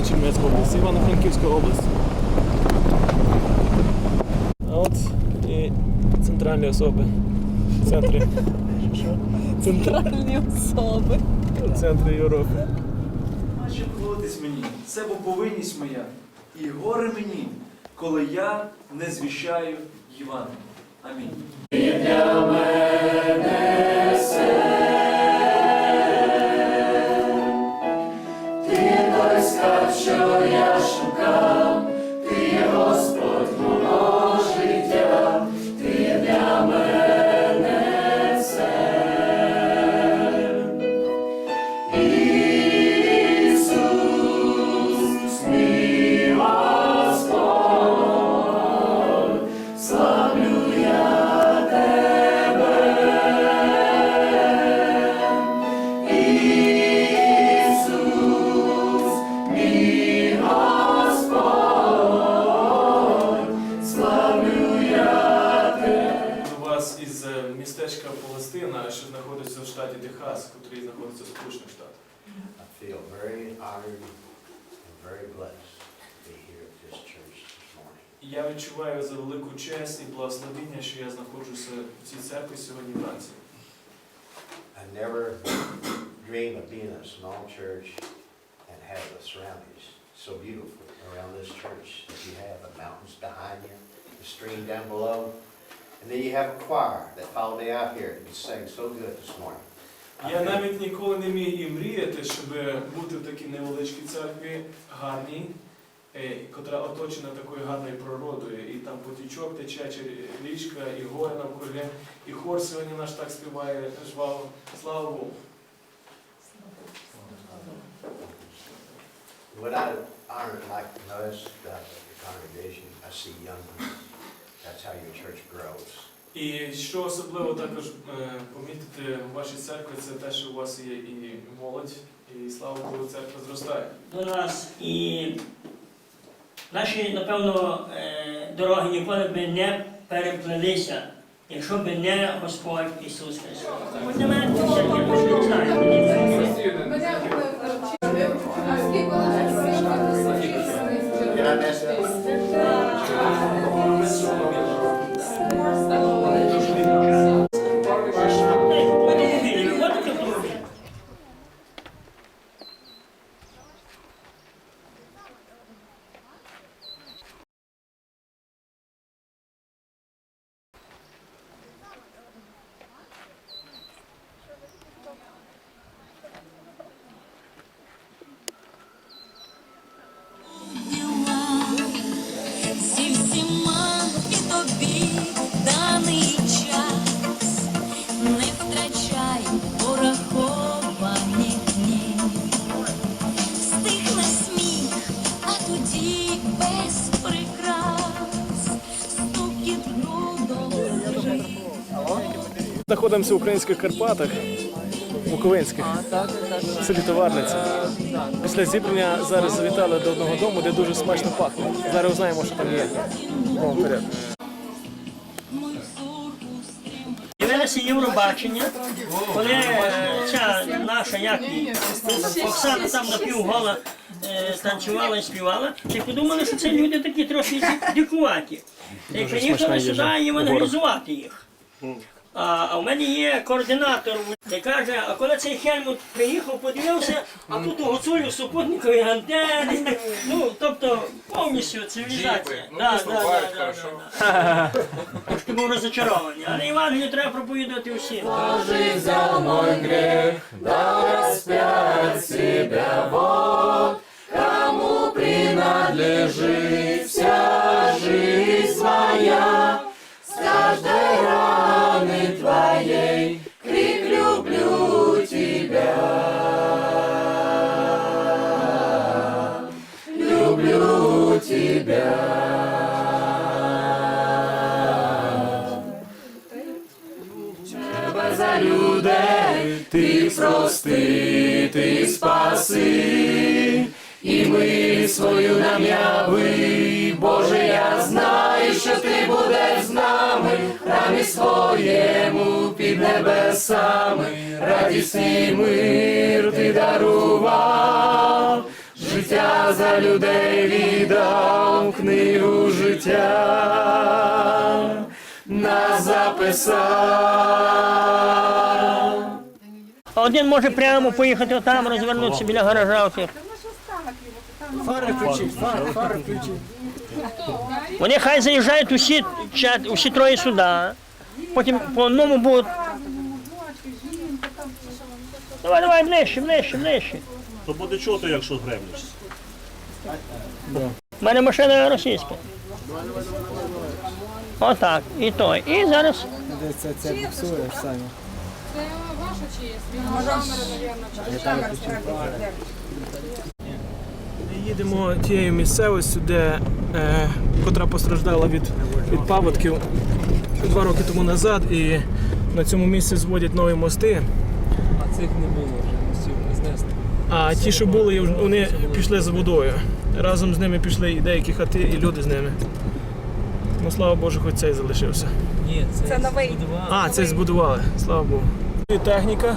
Чернівецька область, Івано-Франківська область. А от і центральні особи в центрі. Центральні особи. В центрі Європи. Що хвалитись мені? Це бо повинність моя. І горе мені, коли я не звіщаю Євангелія. Амінь. До вас із е, містечка Палестина, що знаходиться в штаті Техас, який знаходиться в Сполучених Штатах. I feel very honored and very blessed to be here at this church this morning. І Я відчуваю за велику честь і благословіння, що я знаходжуся в цій церкві сьогодні вранці. I never dreamed of being in a small church and have the surroundings so beautiful around this church that you have the mountains behind you, the stream down below, and then you have a choir that followed me out here and sang so good this morning. Я навіть ніколи не міг і мріяти, щоб бути в такій невеличкій церкві, гарній, е, котра оточена такою гарною природою. І там потічок тече річка, і гори навкруги, і хор сьогодні наш так співає жваво. Слава Богу. What I honor, like most of the congregation, I see young people. That's how your church grows. І що особливо також е, помітити в вашій церкві, це те, що у вас є і молодь, і слава Богу, церква зростає. нас і наші, напевно, е, дороги ніколи б не переплилися, якщо б не Господь Ісус Христос. Для мене це все не знаю. Знаходимося в українських Карпатах, Буковинських, в селі Товарниця. Після зібрання зараз завітали до одного дому, де дуже смачно пахне. Зараз узнаємо, що там є. О, Євробачення, коли е, ця наша, як її, Оксана там напівгола е, танцювала і співала, і подумали, що це люди такі трохи дикуваті. І приїхали сюди євангелізувати їх. А, а в мене є координатор, і каже, а коли цей Хельмут приїхав, подивився, а тут у гуцулю супутникові антени, ну, тобто повністю цивілізація. Да, да, да, да, да, да. Трошки був розочарований. Але Євангелію треба проповідувати всім. Ти свою нам яви. Боже, я знаю, що ти будеш з нами, храмі своєму під небесами, радісний мир ти дарував, життя за людей віддав книгу життя, нас записав. Один може прямо поїхати там, розвернутися біля гаража. Фари включіть, фари, фари включіть. Вони хай заїжджають усі, чат- усі троє сюди. Потім по одному будуть. Давай, давай, ближче, ближче, ближче. То буде чути, якщо гремлюсь. У мене машина російська. Отак. І той. І зараз. Де це, це буксуєш, Саня? Це ваша честь. Він камери, мабуть. Ми їдемо тією місцевістю, де, е, котра постраждала від, від паводків два роки тому назад, і на цьому місці зводять нові мости. А цих не було вже, мостів не знесли. А ті, що були, вони пішли за водою. Разом з ними пішли і деякі хати, і люди з ними. Ну, слава Богу, хоч цей залишився. Ні, це, це новий. А, цей збудували, слава Богу. І техніка.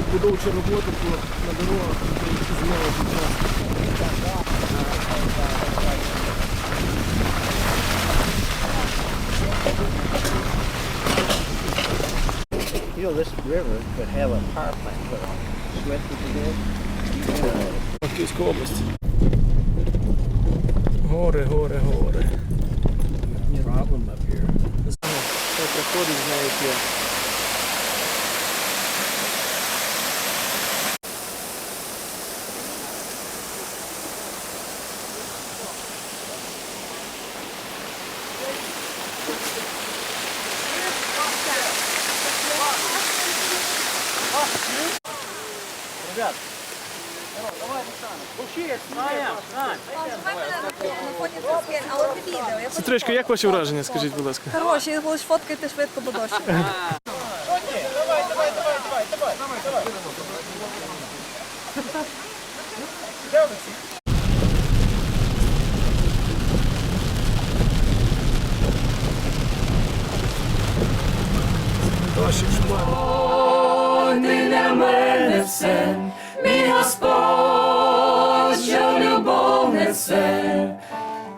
відбудовчі роботи по, на дорогах, які знову час. You know, this river could have a power plant put on it. Sweat that you did. Франківська область. Гори, гори, гори. Problem up here. Це проходить, знаєте. Сестричко, як ваші враження, скажіть, будь ласка? Хороші, лише фоткайте швидко, бо дощ. Дощик шмар. Ти для мене все, мій Господь, несе.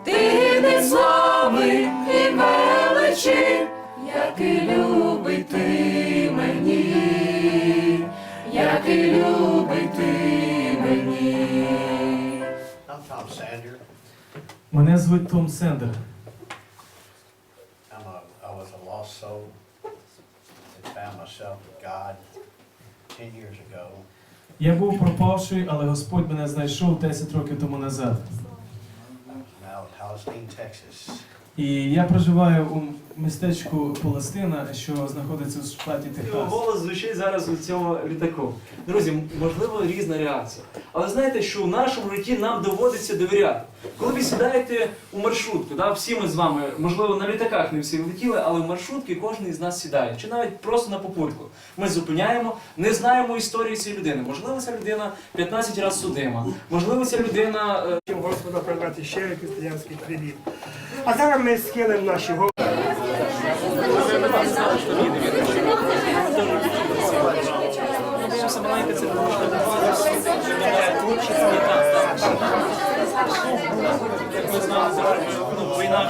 Ти гідний слави і величі, який любить ти мені, який любить ти мені. I'm Tom Sander. Мене звуть Том Сендер. I'm a, I was a lost soul that found myself with God ten years ago. Я був пропавший, але Господь мене знайшов 10 років тому назад. In Palestine, Texas. І я проживаю у містечку Палестина, що знаходиться у штаті Його голос звучить зараз у цьому літаку. Друзі, можливо, різна реакція. Але знаєте, що в нашому житті нам доводиться довіряти. Коли ви сідаєте у маршрутку, да, всі ми з вами, можливо, на літаках не всі летіли, але в маршрутки кожен із нас сідає, чи навіть просто на попутку. Ми зупиняємо, не знаємо історії цієї людини. Можливо, ця людина 15 разів судима, можливо, ця людина. е, Господа придбати ще християнський привіт. А зараз ми схилимо наші голови. Як ми знали, ну, війна.